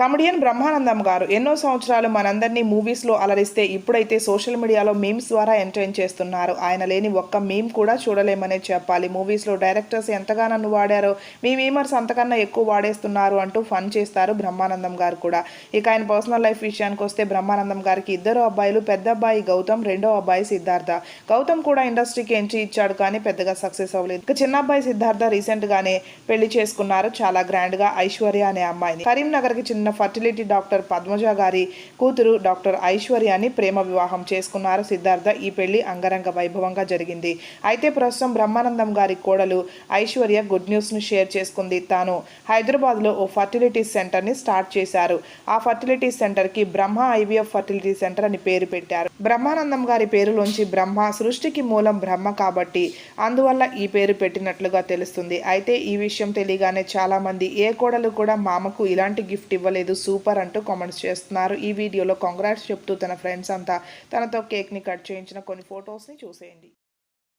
Comedian Brahmanandam గారు ఎన్నో సంవత్సరాలు మనందరినీ మూవీస్లో అలరిస్తే ఇప్పుడైతే సోషల్ మీడియాలో మీమ్స్ ద్వారా ఎంటర్టైన్ చేస్తున్నారు. ఆయన లేని ఒక్క మీమ్ కూడా చూడలేమనే చెప్పాలి. మూవీస్లో డైరెక్టర్స్ ఎంతగా నన్ను వాడారో మీ మీమర్స్ అంతకన్నా ఎక్కువ వాడేస్తున్నారు అంటూ ఫన్ చేస్తారు బ్రహ్మానందం గారు కూడా. ఇక ఆయన పర్సనల్ లైఫ్ విషయానికి వస్తే బ్రహ్మానందం గారికి ఇద్దరు అబ్బాయిలు పెద్ద అబ్బాయి గౌతమ్ రెండో అబ్బాయి సిద్ధార్థ. గౌతమ్ కూడా ఇండస్ట్రీకి ఎంట్రీ ఇచ్చాడు కానీ పెద్దగా సక్సెస్ అవ్వలేదు. ఇక చిన్న అబ్బాయి సిద్ధార్థ రీసెంట్గానే పెళ్ళి చేసుకున్నారు. చాలా గ్రాండ్గా ఐశ్వర్య అనే అమ్మాయిని. కరీంనగర్కి చిన్న చిన్న ఫర్టిలిటీ డాక్టర్ పద్మజ గారి కూతురు డాక్టర్ ఐశ్వర్యాన్ని ప్రేమ వివాహం చేసుకున్నారు. సిద్ధార్థ ఈ పెళ్ళి అంగరంగ వైభవంగా జరిగింది. అయితే ప్రస్తుతం బ్రహ్మానందం గారి కోడలు ఐశ్వర్య గుడ్ న్యూస్ను షేర్ చేసుకుంది. తాను హైదరాబాద్లో ఓ ఫర్టిలిటీ సెంటర్ని స్టార్ట్ చేశారు. ఆ ఫర్టిలిటీ సెంటర్కి బ్రహ్మ ఐవీఎఫ్ ఫర్టిలిటీ సెంటర్ అని పేరు పెట్టారు. బ్రహ్మానందం గారి పేరులోంచి బ్రహ్మ సృష్టికి మూలం బ్రహ్మ కాబట్టి అందువల్ల ఈ పేరు పెట్టినట్లుగా తెలుస్తుంది. అయితే ఈ విషయం తెలియగానే చాలామంది ఏ కోడలు కూడా మామకు ఇలాంటి గిఫ్ట్ ఇవ్వలేదు. సూపర్ అంటూ కామెంట్స్ చేస్తున్నారు. ఈ వీడియోలో కాంగ్రాట్స్ చెప్తూ తన ఫ్రెండ్స్ అంతా తనతో కేక్ని కట్ చేయించిన కొన్ని ఫొటోస్ని చూసేయండి.